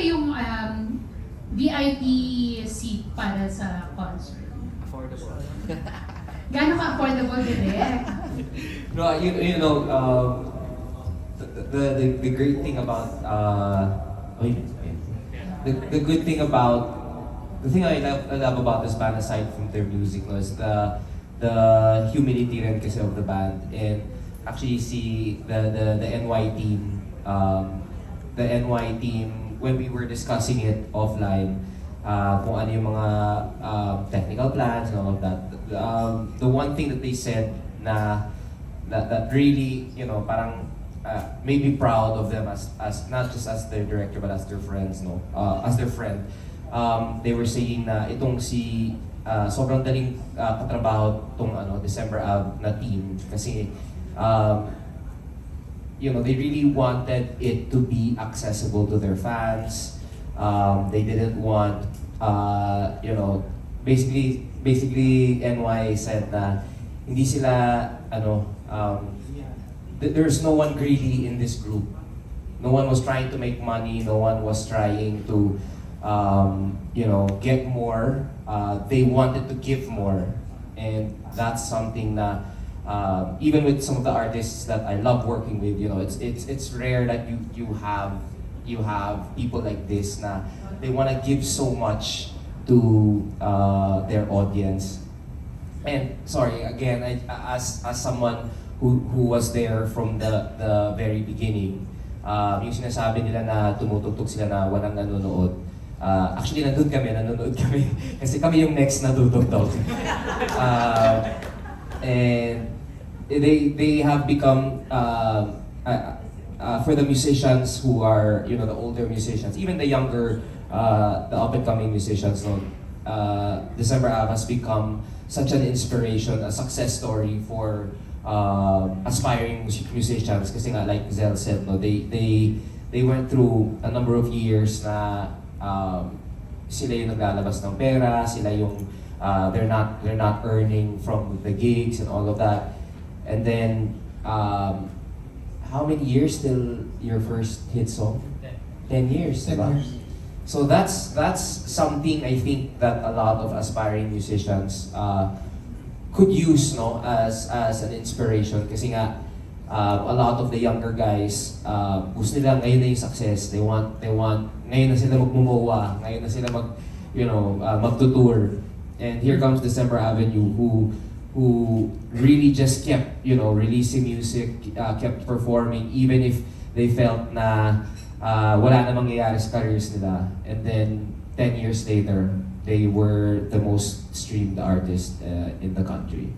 ba yung um, VIP seat para sa concert? Affordable. Gano'n ka-affordable direct? No, you, you know, um, the, the, the, the great thing about, uh, wait, wait. the, the good thing about, the thing I love, I love about this band aside from their music was the, the humility rin kasi of the band. And actually see the, the, the NY team, um, the NY team, when we were discussing it offline, uh, kung ano yung mga um, technical plans and all of that. Um, the one thing that they said na that, that really, you know, parang uh, made me proud of them as, as not just as their director but as their friends, no? Uh, as their friend. Um, they were saying na itong si uh, sobrang daling uh, katrabaho tong ano, December Ave na team kasi um, you know, they really wanted it to be accessible to their fans. Um, they didn't want, uh, you know, basically, basically NY said na hindi sila, ano, um, th- there's no one greedy in this group. No one was trying to make money. No one was trying to, um, you know, get more. Uh, they wanted to give more, and that's something that um, even with some of the artists that I love working with, you know, it's it's it's rare that you you have you have people like this na they want to give so much to uh, their audience. And sorry again, I, as as someone who who was there from the the very beginning, um, yung sinasabi nila na tumutugtog sila na walang nanonood. Uh, actually, nandun kami, nanonood kami. Kasi kami yung next na tutugtog. uh, and they they have become uh, uh, uh, for the musicians who are you know the older musicians, even the younger, uh, the up and coming musicians. No, uh, December Ave has become such an inspiration, a success story for uh, aspiring mus- musicians. Nga, like Zell said, no, they they they went through a number of years na um, sila yung naglalabas ng pera, sila yung uh, they're not they're not earning from the gigs and all of that. And then um, how many years till your first hit song? 10 years, Ten diba? years. So that's that's something I think that a lot of aspiring musicians uh, could use no as as an inspiration kasi nga uh, a lot of the younger guys uh, gusto nila ngayon na yung success they want they want ngayon na sila magmumuwa ngayon na sila mag you know uh, magtutour and here comes December Avenue who who really just kept you know releasing music uh, kept performing even if they felt na uh, wala na mangyayari sa careers nila. And then, 10 years later, they were the most streamed artist uh, in the country.